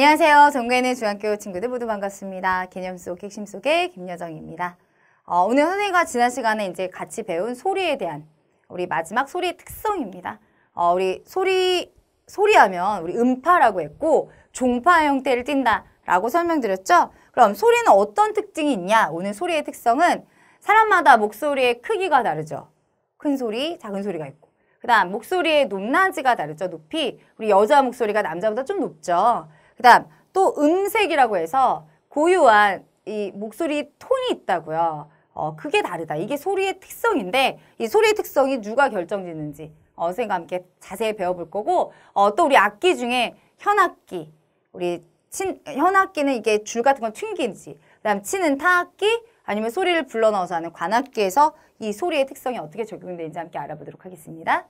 안녕하세요. 전국에 중학교 친구들 모두 반갑습니다. 개념 속 핵심 속의 김여정입니다. 어, 오늘 선생님과 지난 시간에 이제 같이 배운 소리에 대한 우리 마지막 소리의 특성입니다. 어, 우리 소리, 소리하면 우리 음파라고 했고 종파 형태를 띈다라고 설명드렸죠? 그럼 소리는 어떤 특징이 있냐? 오늘 소리의 특성은 사람마다 목소리의 크기가 다르죠. 큰 소리, 작은 소리가 있고. 그 다음 목소리의 높낮이가 다르죠. 높이. 우리 여자 목소리가 남자보다 좀 높죠. 그 다음 또 음색이라고 해서 고유한 이 목소리 톤이 있다고요. 어, 그게 다르다. 이게 소리의 특성인데 이 소리의 특성이 누가 결정짓는지 어, 선생님과 함께 자세히 배워볼 거고 어, 또 우리 악기 중에 현악기 우리 친, 현악기는 이게 줄 같은 건 튕기지 그 다음 치는 타악기 아니면 소리를 불러 넣어서 하는 관악기에서 이 소리의 특성이 어떻게 적용되는지 함께 알아보도록 하겠습니다.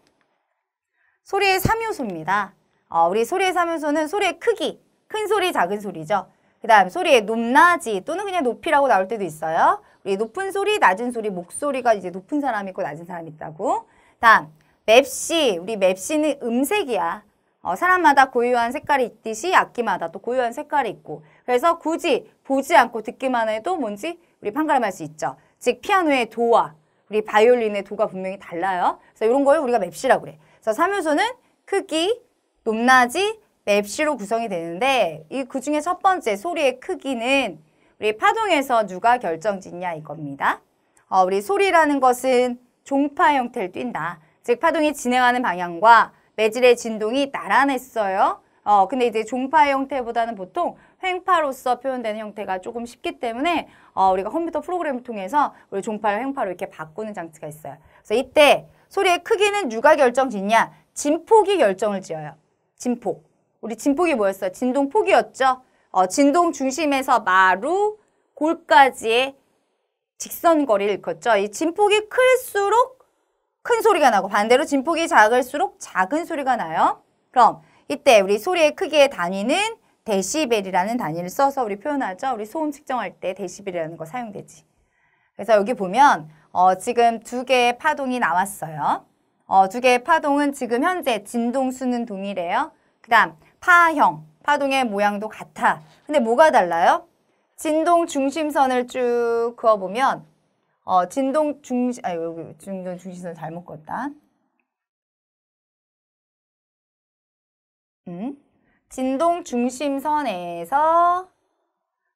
소리의 3요소입니다. 어, 우리 소리의 3요소는 소리의 크기, 큰 소리, 작은 소리죠. 그 다음 소리의 높낮이 또는 그냥 높이라고 나올 때도 있어요. 우리 높은 소리, 낮은 소리, 목소리가 이제 높은 사람이 있고 낮은 사람이 있다고. 다음 맵시, 우리 맵시는 음색이야. 어, 사람마다 고유한 색깔이 있듯이 악기마다 또 고유한 색깔이 있고 그래서 굳이 보지 않고 듣기만 해도 뭔지 우리 판가름할 수 있죠. 즉 피아노의 도와 우리 바이올린의 도가 분명히 달라요. 그래서 이런 걸 우리가 맵시라고 그래. 그래서 3요소는 크기, 높낮이, 맵시로 구성이 되는데 이 그중에 첫 번째 소리의 크기는 우리 파동에서 누가 결정짓냐 이겁니다. 어, 우리 소리라는 것은 종파 형태를 띈다. 즉 파동이 진행하는 방향과 매질의 진동이 나란했어요. 어, 근데 이제 종파 형태보다는 보통 횡파로서 표현되는 형태가 조금 쉽기 때문에 어, 우리가 컴퓨터 프로그램을 통해서 우리 종파를 횡파로 이렇게 바꾸는 장치가 있어요. 그래서 이때 소리의 크기는 누가 결정 짓냐? 진폭이 결정을 지어요. 진폭. 우리 진폭이 뭐였어요? 진동폭이었죠? 어, 진동 중심에서 마루, 골까지의 직선 거리를 일컫죠. 이 진폭이 클수록 큰 소리가 나고 반대로 진폭이 작을수록 작은 소리가 나요. 그럼 이때 우리 소리의 크기의 단위는 데시벨이라는 단위를 써서 우리 표현하죠. 우리 소음 측정할 때 데시벨이라는 거 사용되지. 그래서 여기 보면 어, 지금 두 개의 파동이 나왔어요. 어, 두 개의 파동은 지금 현재 진동수는 동일해요. 그 다음 파형, 파동의 모양도 같아. 근데 뭐가 달라요? 진동 중심선을 쭉 그어보면 어, 진동 중심, 아, 여기 진동 중심선 잘못 껐다. 음, 진동 중심선에서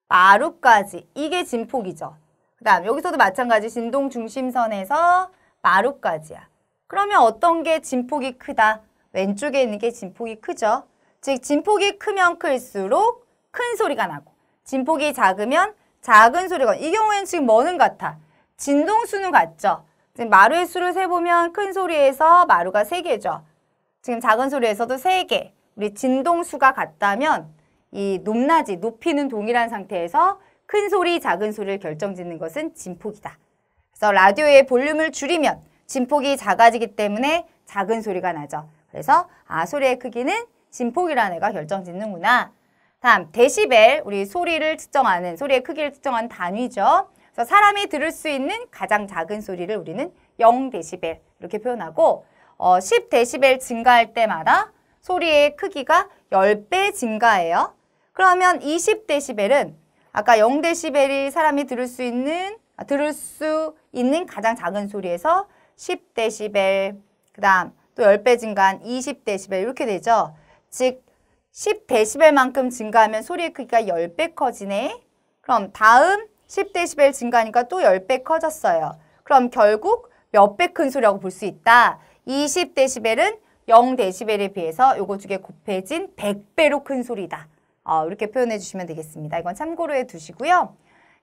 마루까지 이게 진폭이죠. 그 다음 여기서도 마찬가지 진동 중심선에서 마루까지야. 그러면 어떤 게 진폭이 크다? 왼쪽에 있는 게 진폭이 크죠. 즉 진폭이 크면 클수록 큰 소리가 나고 진폭이 작으면 작은 소리가 이 경우에는 지금 뭐는 같아? 진동수는 같죠. 지금 마루의 수를 세보면 큰 소리에서 마루가 세개죠 지금 작은 소리에서도 세개 우리 진동수가 같다면 이 높낮이, 높이는 동일한 상태에서 큰 소리, 작은 소리를 결정짓는 것은 진폭이다. 그래서 라디오의 볼륨을 줄이면 진폭이 작아지기 때문에 작은 소리가 나죠. 그래서 아 소리의 크기는 진폭이라는 애가 결정짓는구나. 다음 데시벨, 우리 소리를 측정하는, 소리의 크기를 측정하는 단위죠. 그래서 사람이 들을 수 있는 가장 작은 소리를 우리는 0데시벨 이렇게 표현하고 어, 10데시벨 증가할 때마다 소리의 크기가 10배 증가해요. 그러면 20데시벨은 아까 0데시벨이 사람이 들을 수 있는 아, 들을 수 있는 가장 작은 소리에서 10데시벨 그 다음 또 10배 증가한 20데시벨 이렇게 되죠. 즉 10데시벨만큼 증가하면 소리의 크기가 10배 커지네. 그럼 다음 10데시벨 증가하니까 또 10배 커졌어요. 그럼 결국 몇 배 큰 소리라고 볼 수 있다. 20데시벨은 0데시벨에 비해서 요거 두 개 곱해진 100배로 큰 소리다. 어, 이렇게 표현해 주시면 되겠습니다. 이건 참고로 해 두시고요.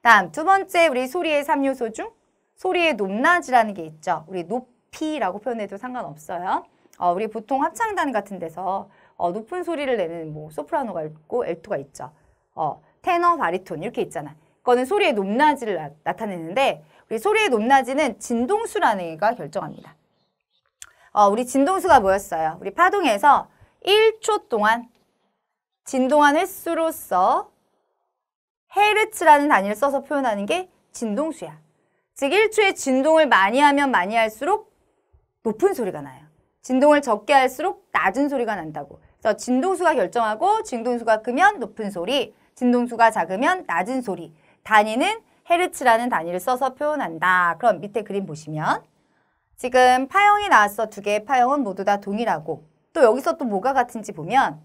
다음 두 번째 우리 소리의 3요소 중 소리의 높낮이라는 게 있죠. 우리 높이라고 표현해도 상관없어요. 어, 우리 보통 합창단 같은 데서 어, 높은 소리를 내는 뭐 소프라노가 있고 엘토가 있죠. 어, 테너, 바리톤 이렇게 있잖아. 그거는 소리의 높낮이를 나, 타내는데 우리 소리의 높낮이는 진동수라는 애가 결정합니다. 어, 우리 진동수가 뭐였어요? 우리 파동에서 1초 동안 진동한 횟수로서 헤르츠라는 단위를 써서 표현하는 게 진동수야. 즉 1초에 진동을 많이 하면 많이 할수록 높은 소리가 나요. 진동을 적게 할수록 낮은 소리가 난다고. 그래서 진동수가 결정하고 진동수가 크면 높은 소리, 진동수가 작으면 낮은 소리. 단위는 헤르츠라는 단위를 써서 표현한다. 그럼 밑에 그림 보시면 지금 파형이 나왔어. 두 개의 파형은 모두 다 동일하고 또 여기서 또 뭐가 같은지 보면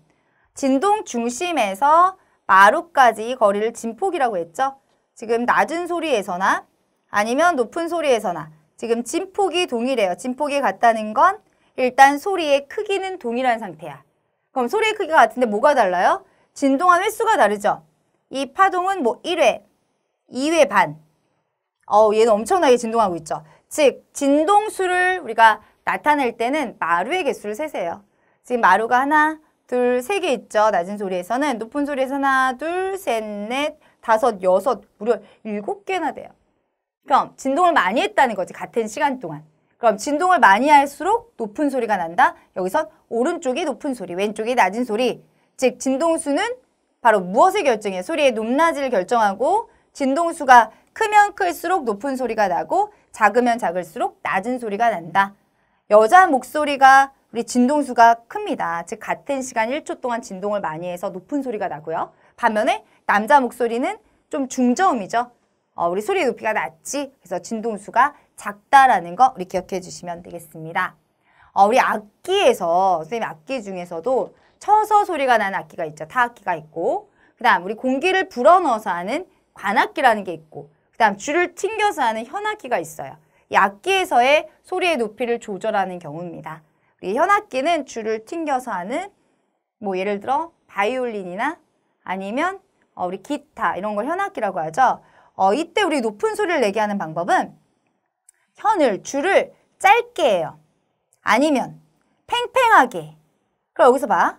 진동 중심에서 마루까지 거리를 진폭이라고 했죠. 지금 낮은 소리에서나 아니면 높은 소리에서나 지금 진폭이 동일해요. 진폭이 같다는 건 일단 소리의 크기는 동일한 상태야. 그럼 소리의 크기가 같은데 뭐가 달라요? 진동한 횟수가 다르죠. 이 파동은 뭐 1회, 2회 반. 어우, 얘는 엄청나게 진동하고 있죠. 즉, 진동수를 우리가 나타낼 때는 마루의 개수를 세세요. 지금 마루가 하나, 둘, 세 개 있죠. 낮은 소리에서는 높은 소리에서 하나, 둘, 셋, 넷, 다섯, 여섯, 무려 일곱 개나 돼요. 그럼 진동을 많이 했다는 거지. 같은 시간 동안. 그럼 진동을 많이 할수록 높은 소리가 난다. 여기선 오른쪽이 높은 소리, 왼쪽이 낮은 소리. 즉 진동수는 바로 무엇을 결정해? 소리의 높낮이를 결정하고 진동수가 크면 클수록 높은 소리가 나고 작으면 작을수록 낮은 소리가 난다. 여자 목소리가 우리 진동수가 큽니다. 즉 같은 시간 1초 동안 진동을 많이 해서 높은 소리가 나고요. 반면에 남자 목소리는 좀 중저음이죠. 어, 우리 소리 높이가 낮지. 그래서 진동수가 작다라는 거 우리 기억해 주시면 되겠습니다. 어, 우리 악기에서 선생님 악기 중에서도 쳐서 소리가 나는 악기가 있죠. 타악기가 있고 그 다음 우리 공기를 불어넣어서 하는 관악기라는 게 있고 그 다음 줄을 튕겨서 하는 현악기가 있어요. 이 악기에서의 소리의 높이를 조절하는 경우입니다. 우리 현악기는 줄을 튕겨서 하는 뭐 예를 들어 바이올린이나 아니면 어, 우리 기타 이런 걸 현악기라고 하죠. 어, 이때 우리 높은 소리를 내게 하는 방법은 현을, 줄을 짧게 해요. 아니면 팽팽하게. 그럼 여기서 봐.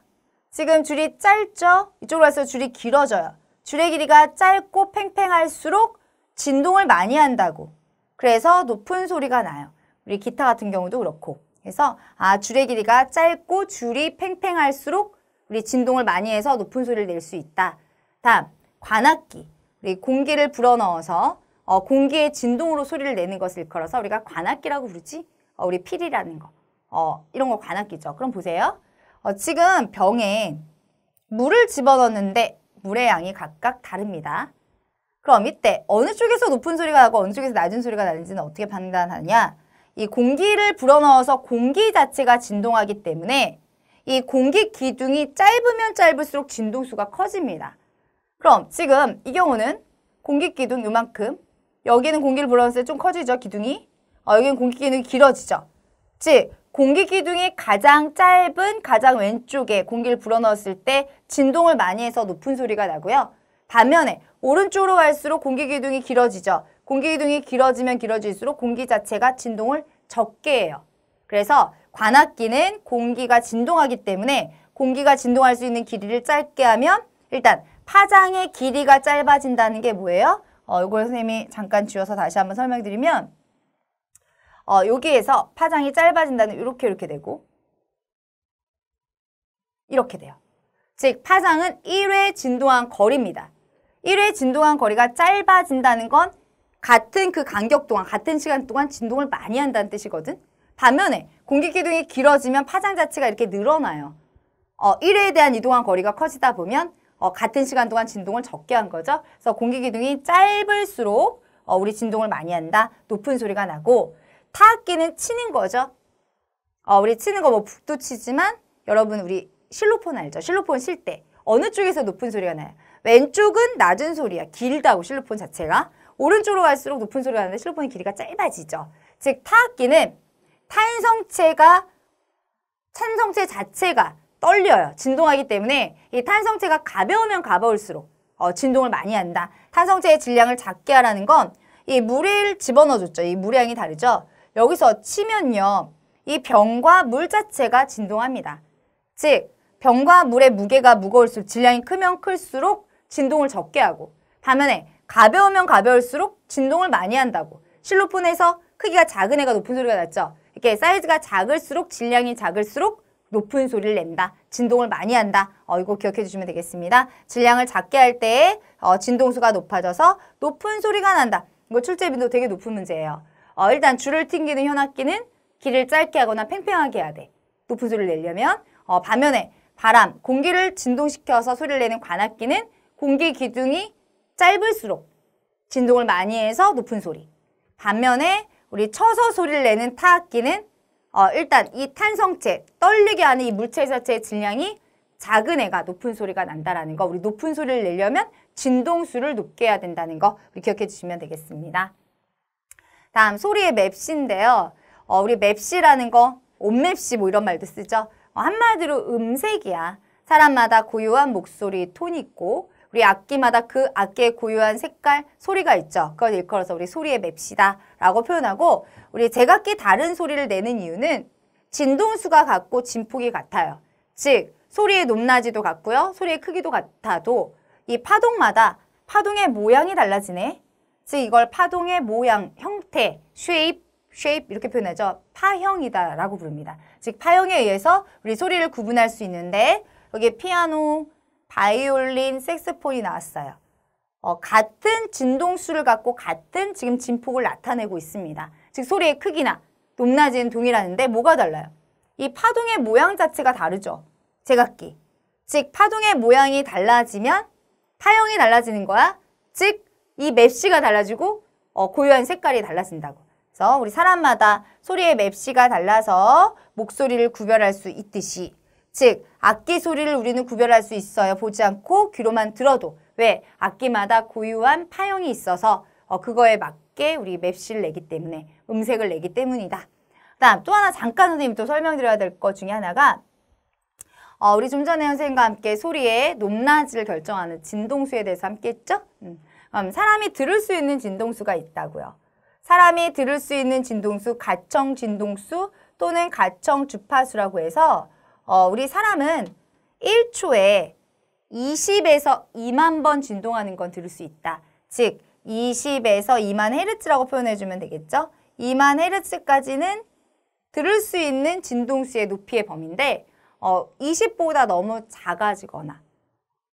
지금 줄이 짧죠? 이쪽으로 와서 줄이 길어져요. 줄의 길이가 짧고 팽팽할수록 진동을 많이 한다고. 그래서 높은 소리가 나요. 우리 기타 같은 경우도 그렇고. 그래서 아 줄의 길이가 짧고 줄이 팽팽할수록 우리 진동을 많이 해서 높은 소리를 낼 수 있다. 다음 관악기. 우리 공기를 불어넣어서 어, 공기의 진동으로 소리를 내는 것을 일컬어서 우리가 관악기라고 부르지. 어, 우리 필이라는 거. 어, 이런 거 관악기죠. 그럼 보세요. 어, 지금 병에 물을 집어넣는데 물의 양이 각각 다릅니다. 그럼 이때 어느 쪽에서 높은 소리가 나고 어느 쪽에서 낮은 소리가 나는지는 어떻게 판단하느냐? 이 공기를 불어넣어서 공기 자체가 진동하기 때문에 이 공기 기둥이 짧으면 짧을수록 진동수가 커집니다. 그럼 지금 이 경우는 공기 기둥 요만큼 여기는 공기를 불어넣었을 때 좀 커지죠, 기둥이? 어, 여기는 공기 기둥이 길어지죠. 즉 공기 기둥이 가장 짧은 가장 왼쪽에 공기를 불어넣었을 때 진동을 많이 해서 높은 소리가 나고요. 반면에 오른쪽으로 갈수록 공기 기둥이 길어지죠. 공기 기둥이 길어지면 길어질수록 공기 자체가 진동을 적게 해요. 그래서 관악기는 공기가 진동하기 때문에 공기가 진동할 수 있는 길이를 짧게 하면 일단 파장의 길이가 짧아진다는 게 뭐예요? 어, 이걸 선생님이 잠깐 지워서 다시 한번 설명드리면 어, 여기에서 파장이 짧아진다는 이렇게 이렇게 되고 이렇게 돼요. 즉 파장은 1회 진동한 거리입니다. 1회 진동한 거리가 짧아진다는 건 같은 그 간격 동안 같은 시간 동안 진동을 많이 한다는 뜻이거든. 반면에 공기 기둥이 길어지면 파장 자체가 이렇게 늘어나요. 어, 1회에 대한 이동한 거리가 커지다 보면 어, 같은 시간 동안 진동을 적게 한 거죠. 그래서 공기 기둥이 짧을수록 어, 우리 진동을 많이 한다. 높은 소리가 나고 타악기는 치는 거죠. 어, 우리 치는 거 뭐 북도 치지만 여러분 우리 실로폰 알죠? 실로폰 칠 때 어느 쪽에서 높은 소리가 나요? 왼쪽은 낮은 소리야. 길다고 실로폰 자체가. 오른쪽으로 갈수록 높은 소리가 나는데 실로폰의 길이가 짧아지죠. 즉 타악기는 탄성체가 찬성체 자체가 떨려요. 진동하기 때문에 이 탄성체가 가벼우면 가벼울수록 어, 진동을 많이 한다. 탄성체의 질량을 작게 하라는 건 이 물을 집어넣어줬죠. 이 물의 양이 다르죠. 여기서 치면요. 이 병과 물 자체가 진동합니다. 즉 병과 물의 무게가 무거울수록 질량이 크면 클수록 진동을 적게 하고 반면에 가벼우면 가벼울수록 진동을 많이 한다고 실로폰에서 크기가 작은 애가 높은 소리가 났죠. 이렇게 사이즈가 작을수록 질량이 작을수록 높은 소리를 낸다. 진동을 많이 한다. 어, 이거 기억해 주시면 되겠습니다. 질량을 작게 할때 어, 진동수가 높아져서 높은 소리가 난다. 이거 출제 빈도 되게 높은 문제예요. 어, 일단 줄을 튕기는 현악기는 길을 짧게 하거나 팽팽하게 해야 돼. 높은 소리를 내려면 어, 반면에 바람, 공기를 진동시켜서 소리를 내는 관악기는 공기 기둥이 짧을수록 진동을 많이 해서 높은 소리. 반면에 우리 쳐서 소리를 내는 타악기는 어, 일단 이 탄성체, 떨리게 하는 이 물체 자체의 질량이 작은 애가 높은 소리가 난다라는 거. 우리 높은 소리를 내려면 진동수를 높게 해야 된다는 거 우리 기억해 주시면 되겠습니다. 다음 소리의 맵시인데요. 어, 우리 맵시라는 거, 온맵시 뭐 이런 말도 쓰죠. 어, 한마디로 음색이야. 사람마다 고유한 목소리 톤이 있고 우리 악기마다 그 악기의 고유한 색깔, 소리가 있죠. 그걸 일컬어서 우리 소리의 맵시다 라고 표현하고 우리 제각기 다른 소리를 내는 이유는 진동수가 같고 진폭이 같아요. 즉 소리의 높낮이도 같고요. 소리의 크기도 같아도 이 파동마다 파동의 모양이 달라지네. 즉 이걸 파동의 모양, 형태, shape, shape 이렇게 표현하죠. 파형이다라고 부릅니다. 즉 파형에 의해서 우리 소리를 구분할 수 있는데 여기 피아노, 바이올린, 색스폰이 나왔어요. 어, 같은 진동수를 갖고 같은 지금 진폭을 나타내고 있습니다. 즉 소리의 크기나 높낮이는 동일하는데 뭐가 달라요? 이 파동의 모양 자체가 다르죠. 제각기. 즉 파동의 모양이 달라지면 파형이 달라지는 거야. 즉 이 맵시가 달라지고 어, 고유한 색깔이 달라진다고. 그래서 우리 사람마다 소리의 맵시가 달라서 목소리를 구별할 수 있듯이 즉 악기 소리를 우리는 구별할 수 있어요. 보지 않고 귀로만 들어도. 왜? 악기마다 고유한 파형이 있어서 어, 그거에 맞게 우리 맵시를 내기 때문에 음색을 내기 때문이다. 다음 또 하나 잠깐 선생님 또 설명드려야 될 것 중에 하나가 어, 우리 좀 전에 선생님과 함께 소리의 높낮이를 결정하는 진동수에 대해서 함께 했죠? 음. 음, 사람이 들을 수 있는 진동수가 있다고요. 사람이 들을 수 있는 진동수, 가청 진동수 또는 가청 주파수라고 해서 어, 우리 사람은 1초에 20에서 2만 번 진동하는 건 들을 수 있다. 즉 20에서 2만 헤르츠라고 표현해주면 되겠죠? 2만 헤르츠까지는 들을 수 있는 진동수의 높이의 범위인데 어, 20보다 너무 작아지거나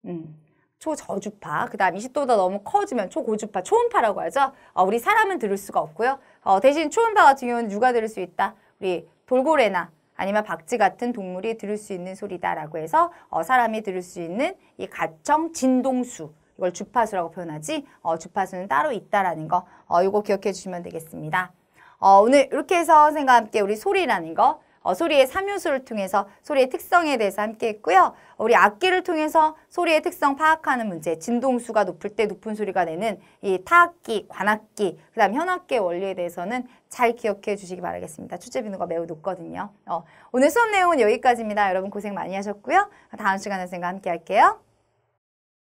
음, 초저주파, 그 다음 20도보다 너무 커지면 초고주파, 초음파라고 하죠. 어, 우리 사람은 들을 수가 없고요. 어, 대신 초음파 같은 경우는 누가 들을 수 있다? 우리 돌고래나 아니면 박쥐 같은 동물이 들을 수 있는 소리다라고 해서 어, 사람이 들을 수 있는 이 가청 진동수 이걸 주파수라고 표현하지 어, 주파수는 따로 있다라는 거 어, 이거 기억해 주시면 되겠습니다. 어, 오늘 이렇게 해서 선생님과 함께 우리 소리라는 거 어, 소리의 삼요소를 통해서 소리의 특성에 대해서 함께 했고요. 우리 악기를 통해서 소리의 특성 파악하는 문제, 진동수가 높을 때 높은 소리가 내는 이 타악기, 관악기, 그 다음 현악기의 원리에 대해서는 잘 기억해 주시기 바라겠습니다. 출제 빈도가 매우 높거든요. 어, 오늘 수업 내용은 여기까지입니다. 여러분 고생 많이 하셨고요. 다음 시간에 선생님과 함께 할게요.